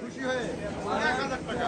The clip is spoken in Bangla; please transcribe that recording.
খুশি হয়ে এক হাজার টাকা